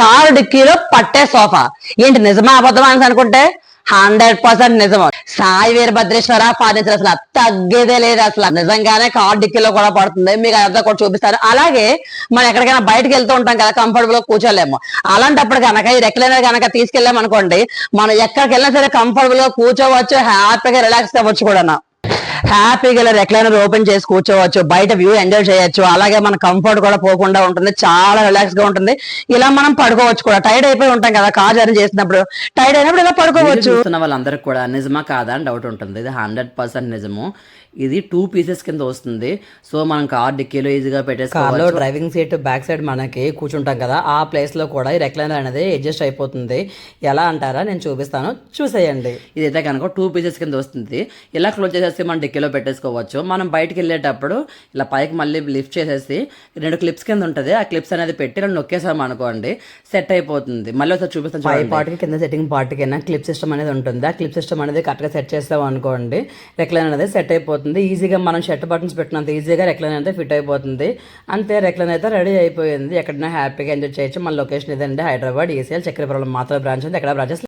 Car డిక్కీలో పట్టే sofa. ఏంటి నిజమా అబద్ధమా అని అనుకుంటే హండ్రెడ్ పర్సెంట్ నిజం. సాయి వీరభద్రేశ్వర ఫర్నిచర్ అసలు తగ్గేదే లేదు అసలు. నిజంగానే కార్ డిక్కీలో కూడా పడుతుంది. మీకు అదంతా కూడా చూపిస్తారు అలాగే మనం ఎక్కడికైనా బయటకు వెళ్తూ ఉంటాం కదా కంఫర్టబుల్గా కూర్చోలేము. అలాంటప్పుడు కనుక ఈ రెక్లైనర్ కనుక తీసుకెళ్ళాం అనుకోండి మనం ఎక్కడికి వెళ్ళినా సరే కంఫర్టబుల్గా కూర్చోవచ్చు హ్యాపీగా రిలాక్స్ అవ్వచ్చు కూడా హ్యాపీగా రెక్లైనర్ ఓపెన్ చేసి కూర్చోవచ్చు బయట వ్యూ ఎంజాయ్ చేయొచ్చు అలాగే మన కంఫర్ట్ కూడా పోకుండా ఉంటుంది చాలా రిలాక్స్గా ఉంటుంది. ఇలా మనం పడుకోవచ్చు కూడా. టైర్డ్ అయిపోయి ఉంటాం కదా కార్ జర్నీ చేసినప్పుడు. టైర్డ్ అయినప్పుడు ఇలా పడుకోవచ్చు? చూస్తున్న వాళ్ళందరికీ కూడా నిజమా కాదా అని డౌట్ ఉంటుంది. ఇది హండ్రెడ్ పర్సెంట్ నిజము. ఇది టూ పీసెస్ కింద వస్తుంది. సో మనం కార్ డిక్కీలో ఈజీగా పెట్టేసుకోవచ్చు. డ్రైవింగ్ సీట్ బ్యాక్ సైడ్ మనకి కూర్చుంటాం కదా ఆ ప్లేస్లో కూడా ఈ రెక్లైనర్ అనేది అడ్జస్ట్ అయిపోతుంది. ఎలా అంటారా? నేను చూపిస్తాను. చూసేయండి. ఇదైతే కనుక టూ పీసెస్ కింద వస్తుంది. ఇలా క్లోజ్ చేసేసి మనం డిక్కీలో పెట్టేసుకోవచ్చు. మనం బయటికి వెళ్ళేటప్పుడు ఇలా పైకి మళ్ళీ లిఫ్ట్ చేసేసి రెండు క్లిప్స్ కింద ఉంటుంది. ఆ క్లిప్స్ అనేది పెట్టి ఇలా నొక్కేసాం అనుకోండి సెట్ అయిపోతుంది. మళ్ళీ ఒకసారి చూపిస్తాను పై. పార్ట్కి కింద సెట్టింగ్ పార్ట్కి అయినా క్లిప్ సిస్టమ్ అనేది ఉంటుంది. ఆ క్లిప్ సిస్టమ్ అనేది కరెక్ట్గా సెట్ చేస్తాం అనుకోండి రెక్లైన్ అనేది సెట్ అయిపోతుంది. ఈజీగా మనం షర్ట్ బటన్స్ పెట్టినంత ఈజీగా రెక్లైన్ అయితే ఫిట్ అయిపోతుంది. అంతే రెక్లైన్ అయితే రెడీ అయిపోయింది. ఎక్కడైనా హ్యాపీగా ఎంజాయ్ చేయొచ్చు. మన లొకేషన్ ఇదండి హైదరాబాద్ ఈసీఎల్ చక్రపురం మాత్రం బ్రాంచ్ ఉంది. ఎక్కడ బ్రాంచెస్